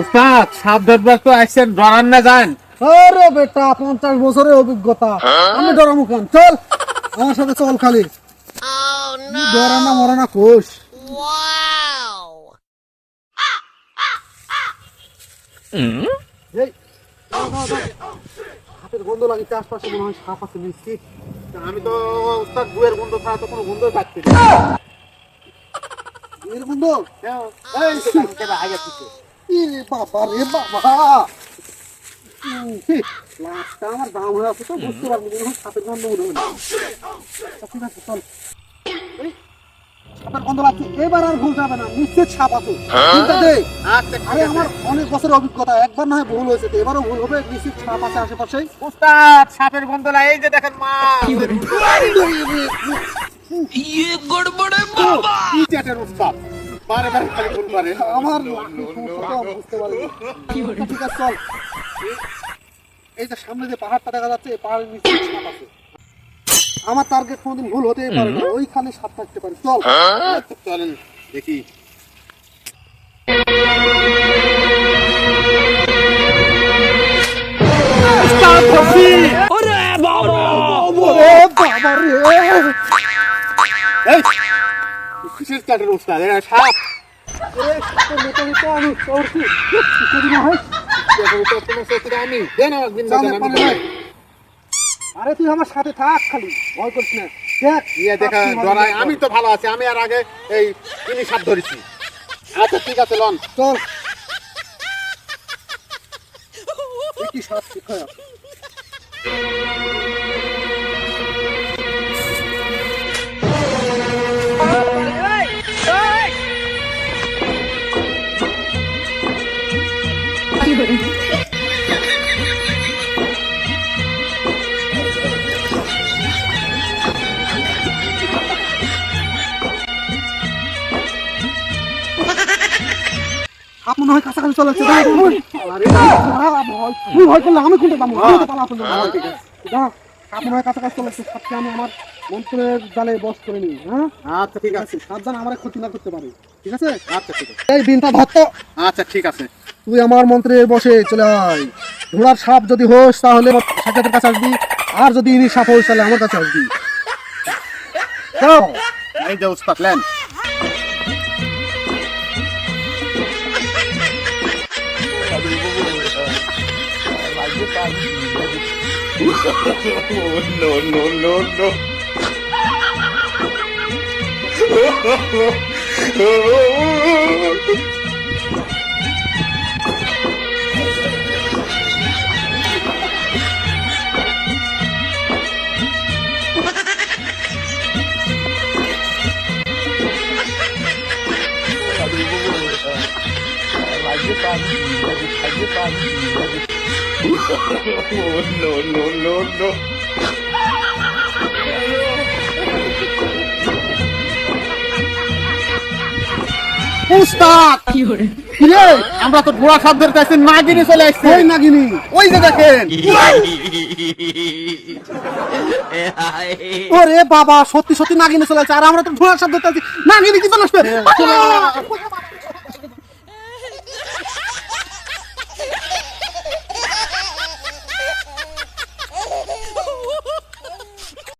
উস্তাদ সাপ ধরবার তো আসছেন ডরান না যান। আরে বেটা পঞ্চাশ বছরের অভিজ্ঞতা। আমি ডরামু কেন? চল আমার সাথে চল খালি। ডরা না মরা না কোষ। হাতের গন্ধ লাগে আশপাশে মনে হয় সাপ আছে মিষ্টি। আমি তো উস্তাদ বুয়ের গন্ধ ছাড়া তো কোনো গন্ধই পাচ্ছি না। এর গন্ধ? এই আগে। বাবা রে বাবা। উম, আমার দাম হয়ে আছে তো বুঝতে পারব মনে হয় সাপের গন্ধ মনে হয় আচ্ছা, ঠিক আছে চল। সাপের গন্ধ লাগছে এবার আর ভুল যাবে না নিশ্চিত সাপ আছে। চিন্তা দে আরে আমার অনেক বছরের অভিজ্ঞতা একবার না হয় ভুল হয়েছে তো এবারও ভুল হবে নিশ্চিত সাপ আছে আশেপাশে। উস্তাদ সাপের গন্ধ লাগে এই যে দেখেন মা। কি চ্যাটের উস্তাদ। খালি করে আমার বুঝতে পারি ঠিক আছে চল। এই যে সামনে যে পাহাড়টা দেখা যাচ্ছে এই পাহাড়ের নিচে সাপ আছে। আমার টার্গেট কোনোদিন ভুল হতেই পারে না। ওইখানে সাপ থাকতে পারে। চল। আচ্ছা, চলেন দেখি। ওরে বাবা! রে এই কিসের উস্তাদ সাপ। আরে তুই আমার সাথে থাক খালি। ভয় করিস না। দেখ ইয়ে দেখা ডরাই। আমি তো ভালো আছি আমি আর আগে এই তিনি সাপ ধরেছি। আচ্ছা ঠিক আছে লন। চল। কি সাপ কোথায় মনে হয় কাছাকাছি চলে দাঁড়া, ভয়। আমি কোনটা সাপ মনে হয় কাছাকাছি চলে যাচ্ছে। সাপকে আমি আমার মন্ত্রের জালে বস করে নিই হ্যাঁ? আচ্ছা ঠিক আছে। সাবধান আমার ক্ষতি না করতে পারে। ঠিক আছে? আচ্ছা ঠিক আছে। এই দিনটা ধরতো আচ্ছা ঠিক আছে। তুই আমার মন্ত্রে বসে চলে আয়। ঘোড়ার সাপ যদি হোস তাহলে সাক্ষাতের কাছে আসবি। আর যদি ইনি সাপ হোস তাহলে আমার কাছে আসবি। এই যে উস্তাদ লেন। উস্তাদ! কিরে? আমরা তো ঘোড়া ধরতে আসছি নাগিনি চলে আসছে। ওই নাগিনি। ওই যে দেখেন। ওরে বাবা সত্যি সত্যি নাগিনি চলে যাচ্ছে আর আমরা তো সাপ ধরতে আছি নাগিনি কি আসবে?